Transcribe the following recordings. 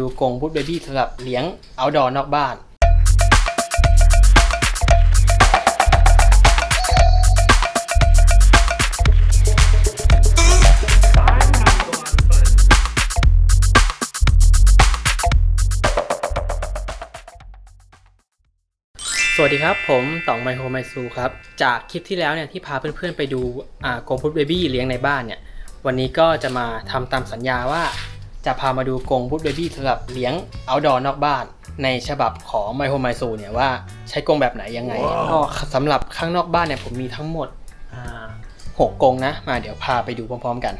ดูกงพุดเบบี้สำหรับเลี้ยงเอาดอนอกบ้าน สวัสดีครับ ผมต๋องไมโครไมซูครับ จากคลิปที่แล้วเนี่ยที่พาเพื่อนๆไปดูอ่ากงพุดเบบี้เลี้ยงในบ้านเนี่ย วันนี้ก็จะมาทำตามสัญญาว่า จะพามาดูกรงพุดเบบี้สำหรับเลี้ยงเอาดอนอกบ้าน ในฉบับของไมโครไมซูเนี่ยว่าใช้กรงแบบไหนยังไงก็สำหรับข้างนอกบ้านเนี่ยผมมีทั้งหมดอ่าหกกรงนะ มาเดี๋ยวพาไปดูพร้อมๆกัน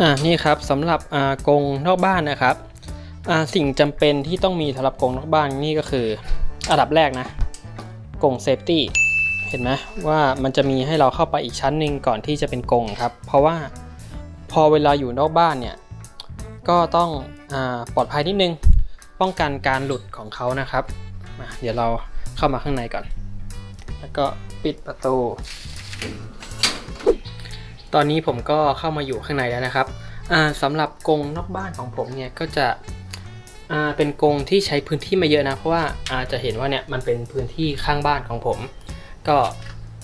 อ่านี่ครับสำหรับอ่ากรงนอกบ้านนะครับอ่าสิ่งจำเป็นที่ต้องมีสำหรับกรงนอกบ้านนี่ก็คือ อันดับแรกนะกรงเซฟตี้เห็นไหมว่ามันจะมีให้เราเข้าไปอีกชั้นหนึ่งก่อนที่จะเป็นกรงครับ เพราะว่าพอเวลาอยู่นอกบ้านเนี่ยก็ต้องอปลอดภัยนิดนึง ป้องกันการหลุดของเขานะครับมาเดี๋ยวเราเข้ามาข้างในก่อน แล้วก็ปิดประตู ตอนนี้ผมก็เข้ามาอยู่ข้างในแล้วนะครับสำหรับกรงนอกบ้านของผมเนี่ยก็จะ อ่าเป็นกรงที่ใช้พื้นที่ม่เยอะนะ เพราะว่าอาจะเห็นว่าเนี่ยมันเป็นพื้นที่ข้างบ้านของผม ก็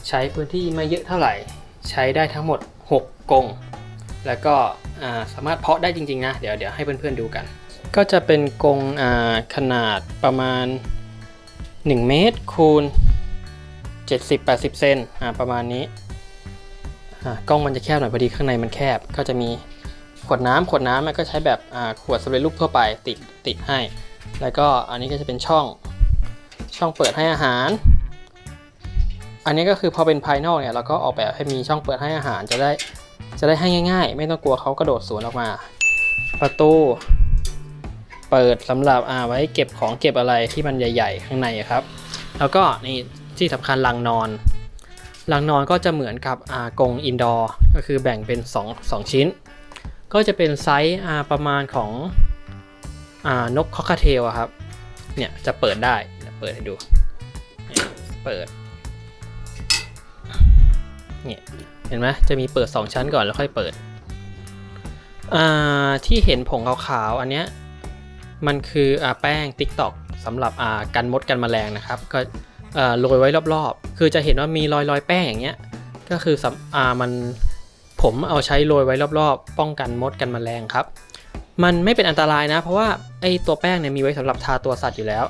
ใช้พื้นที่ไม่เยอะเท่าไหร่ ใช้ได้ทั้งหมด 6กรงแล้วก็สามารถเพาะได้จริงๆนะ เดี๋ยวเดี๋ยวให้เพื่อนๆดูกัน ก็จะเป็นกรงขนาดประมาณ 1 เมตรคูณ 70-80 เซนประมาณนี้กล้องมันจะแคบหน่อยพอดีข้างในมันแคบก็จะมี ขวดน้ำขวดน้ำมันก็ใช้แบบขวดสำเร็จรูปทั่วไปติดติดให้ แล้วก็อันนี้ก็จะเป็นช่องช่องเปิดให้อาหาร อันนี้ก็คือพอเป็นภายนอกเนี่ยเราก็ออกแบบให้มีช่องเปิดให้อาหารจะได้จะได้ให้ง่าย ๆ ไม่ต้องกลัวเขากระโดดสวนออกมา ประตู เปิดสำหรับอาไว้เก็บของเก็บอะไรที่มันใหญ่ ๆ ข้างในครับ แล้วก็นี่ที่สำคัญลังนอนหลังนอนก็จะเหมือนกับกรงอินดอร์ก็คือแบ่งเป็น 2 2 ชิ้น ก็จะเป็นไซส์ประมาณของอนกคอคาเทลอะครับ เนี่ยจะเปิดได้เปิดให้ดู เปิด เนี่ยเห็นไหมจะมีเปิด 2 ชั้นก่อนแล้วค่อยเปิด ที่เห็นผงขาวๆอันเนี้ยมันคืออแป้ง TikTok สำหรับกันมดกันแมลงนะครับ ก็โรยไว้รอบๆ คือจะเห็นว่ามีรอยรอยแป้งอย่างเงี้ย ก็คืออมัน ผมเอาใช้โรยไว้รอบๆ ป้องกันมดกันแมลงครับ มันไม่เป็นอันตรายนะ เพราะว่าไอ้ตัวแป้งเนี่ยมีไว้สำหรับทาตัวสัตว์อยู่แล้ว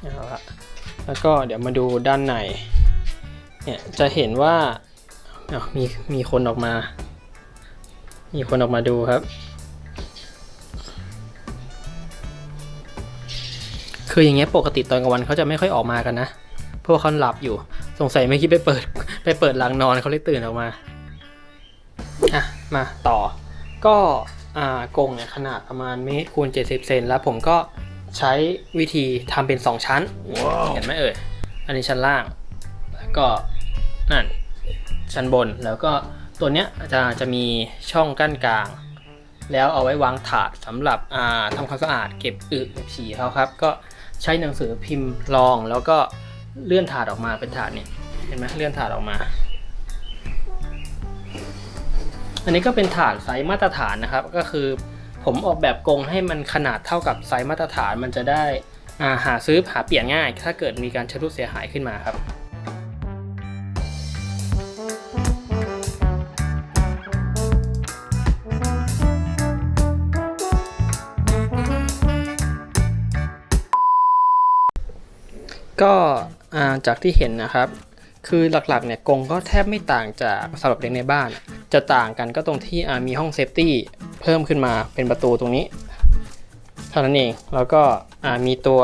เอาละแล้วก็เดี๋ยวมาดูด้านใน เนี่ยจะเห็นว่าอ้ามีมีคนออกมา มีคนออกมาดูครับคืออย่างเงี้ยปกติตอนกลางวันเขาจะไม่ค่อยออกมากันนะ พราะว่าเขาหลับอยู่ สงสัยไม่คิดไปเปิด ไปเปิดหลังนอนเขาเลยตื่นออกมา อะ มาต่อ ก็อ่ากรงเนี่ยขนาดประมาณเมตรคูณ70 เซนแล้วผมก็ใช้วิธีทำเป็น 2 ชั้นเห็นไหมเอ่ย อันนี้ชั้นล่าง แล้วก็นั่นชั้นบนแล้วก็ตัวเนี้ยจะจะมีช่องกั้นกลาง แล้วเอาไว้วางถาดสำหรับอ่าทำความสะอาดเก็บอึเก็บฉี่เขาครับ ก็ใช้หนังสือพิมพ์รองแล้วก็ เลื่อนถาดออกมาเป็นถาดเนี่ยเห็นไหมเลื่อนถาดออกมา อันนี้ก็เป็นถาดไซส์มาตรฐานนะครับ ก็คือผมออกแบบกรงให้มันขนาดเท่ากับไซส์มาตรฐานมันจะได้าหาซื้อหาเปลี่ยนง่าย ถ้าเกิดมีการชำรุดเสียหายขึ้นมาครับก็ จากที่เห็นนะครับ คือหลักๆเนี่ยกรงก็แทบไม่ต่างจากสำหรับเลี้ยงในบ้าน จะต่างกันก็ตรงที่มีห้องเซฟตี้เพิ่มขึ้นมาเป็นประตูตรงนี้ เท่านั้นเองแล้วก็มีตัว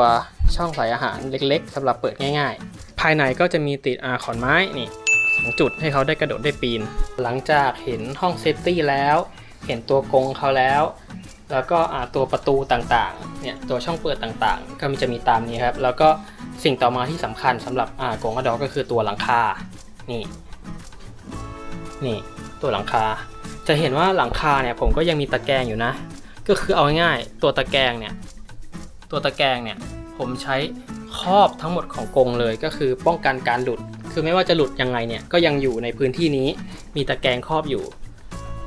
ช่องใส่อาหารเล็กๆสำหรับเปิดง่าย ๆ ภายในก็จะมีติดอาขอนไม้นี่สองจุดให้เขาได้กระโดดได้ปีน หลังจากเห็นห้องเซฟตี้แล้ว เห็นตัวกรงเขาแล้วแล้วก็ตัวประตูต่างๆ เนี่ยตัวช่องเปิดต่างๆ ก็มีจะมีตามนี้ครับ แล้วก็ สิ่งต่อมาที่สำคัญสำหรับอ่ากรงอดอกก็คือตัวหลังคา นี่ นี่ตัวหลังคา จะเห็นว่าหลังคาเนี่ยผมก็ยังมีตะแกรงอยู่นะ ก็คือเอาง่ายๆตัวตะแกรงเนี่ย ตัวตะแกรงเนี่ยผมใช้ครอบทั้งหมดของกรงเลยก็คือป้องกันการหลุด คือไม่ว่าจะหลุดยังไงเนี่ยก็ยังอยู่ในพื้นที่นี้มีตะแกรงครอบอยู่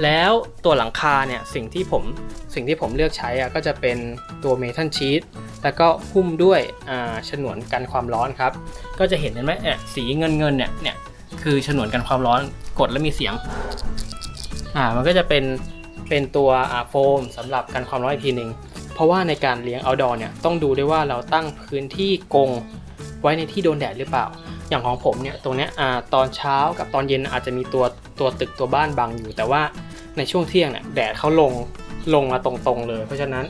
แล้วตัวหลังคาเนี่ยสิ่งที่ผมสิ่งที่ผมเลือกใช้อะก็จะเป็นตัวเมทัลชีตแล้วก็หุ้มด้วยอ่าฉนวนกันความร้อนครับ ก็จะเห็นเห็นไหมเนี่ยสีเงินเงินเนี่ยเนี่ยคือฉนวนกันความร้อนกดแล้วมีเสียงอ่ามันก็จะเป็นเป็นตัวอ่าโฟมสำหรับกันความร้อนอีกทีหนึ่งเพราะว่าในการเลี้ยง outdoor เนี่ยต้องดูด้วยว่าเราตั้งพื้นที่กงไว้ในที่โดนแดดหรือเปล่า อย่างของผมเนี่ยตรงเนี้ยอ่าตอนเช้ากับตอนเย็นอาจจะมีตัวตัวตึกตัวบ้านบังอยู่ แต่ว่า ในช่วงเที่ยงเนี่ยแดดเขาลงลงมาตรงๆเลย เพราะฉะนั้น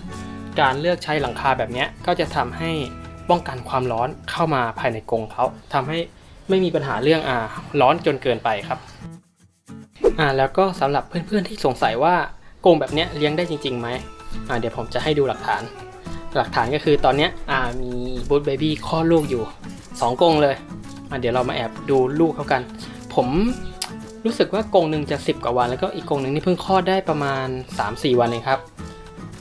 การเลือกใช้หลังคาแบบนี้ก็จะทำให้ป้องกันความร้อนเข้ามาภายในกรงเขาทำให้ไม่มีปัญหาเรื่องอ่าร้อนจนเกินไปครับอ่าแล้วก็สำหรับเพื่อนๆที่สงสัยว่ากรงแบบนี้เลี้ยงได้จริงๆไหมอ่าเดี๋ยวผมจะให้ดูหลักฐาน หลักฐานก็คือตอนเนี้ยอ่ามีบูธเบบี้คลอดลูกอยู่สองกรงเลยอะเดี๋ยวเรามาแอบดูลูกเขากัน ผม รู้สึกว่ากงหนึ่งจะ 10 กว่าวัน แล้วก็อีกกงหนึ่งนี่เพิ่งคลอดได้ประมาณ 3-4 วันเองครับ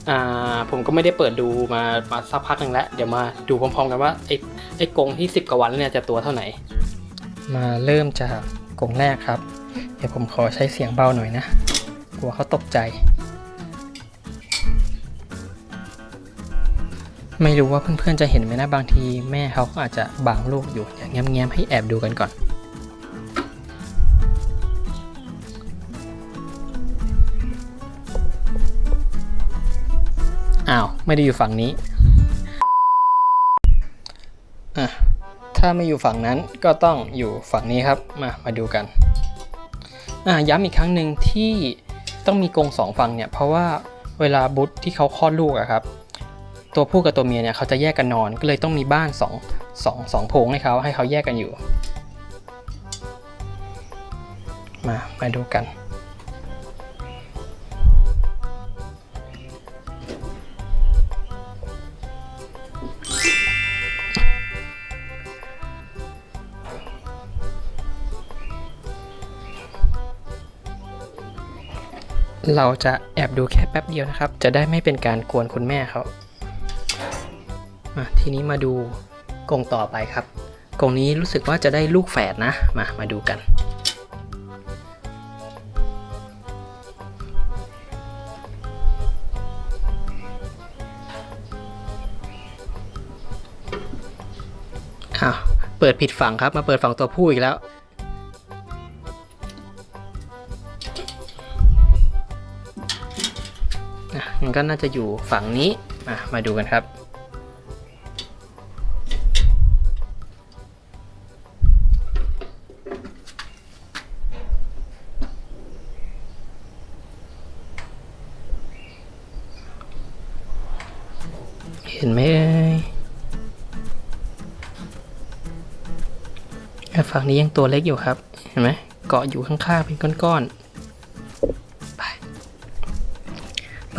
อ่าผมก็ไม่ได้เปิดดูมามาสักพักหนึ่งแล้ว เดี๋ยวมาดูพร้อมๆกันว่าไอ้ไอ้กงที่ 10 กว่าวันเนี่ยจะตัวเท่าไหร่ มาเริ่มจากกงแรกครับ เดี๋ยวผมขอใช้เสียงเบาหน่อยนะ กลัวเขาตกใจ ไม่รู้ว่าเพื่อนๆจะเห็นไหมนะบางทีแม่เขาก็อาจจะบังลูกอยู่อย่างแง้มๆให้แอบดูกันก่อน อ้าว ไม่ได้อยู่ฝั่งนี้อะถ้าไม่อยู่ฝั่งนั้นก็ต้องอยู่ฝั่งนี้ครับ มามาดูกันอะย้ำอีกครั้งหนึ่งที่ต้องมีกรงสองฝั่งเนี่ย เพราะว่าเวลาบุตรที่เขาคลอดลูกอะครับ ตัวผู้กับตัวเมียเนี่ยเขาจะแยกกันนอนก็เลยต้องมีบ้านสองสองสองโพงให้เขาให้เขาแยกกันอยู่ มามาดูกัน เราจะแอบดูแค่แป๊บเดียวนะครับ จะได้ไม่เป็นการกวนคุณแม่เขาทีนี้มาดูกรงต่อไปครับ กรงนี้รู้สึกว่าจะได้ลูกแฝดนะ มา มาดูกันอ้าเปิดผิดฝั่งครับ มาเปิดฝั่งตัวผู้อีกแล้ว มันก็น่าจะอยู่ฝั่งนี้มาดูกันครับ เห็นไหมฝั่งนี้ยังตัวเล็กอยู่ครับ เห็นไหมเกาะอยู่ข้างๆเป็นก้อนๆ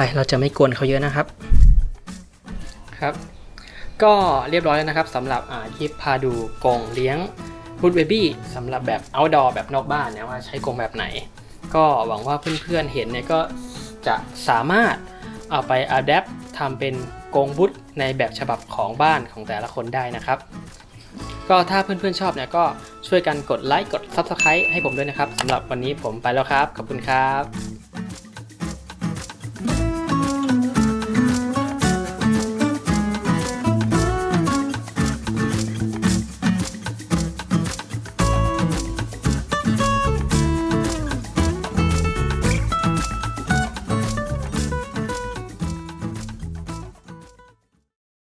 ไปเราจะไม่กวนเขาเยอะนะครับ ครับ ก็เรียบร้อยแล้วนะครับสำหรับอ่าคลิปพาดูกรงเลี้ยงบูดเบบี้สำหรับแบบ outdoor แบบนอกบ้านเนี่ยว่าใช้กรงแบบไหน ก็หวังว่าเพื่อนๆเห็นเนี่ยก็จะสามารถเอาไป adapt ทำเป็นกรงบุตในแบบฉบับของบ้านของแต่ละคนได้นะครับ ก็ถ้าเพื่อนๆชอบเนี่ยก็ช่วยกันกดไลค์กด Subscribe ให้ผมด้วยนะครับสำหรับวันนี้ผมไปแล้วครับ ขอบคุณครับ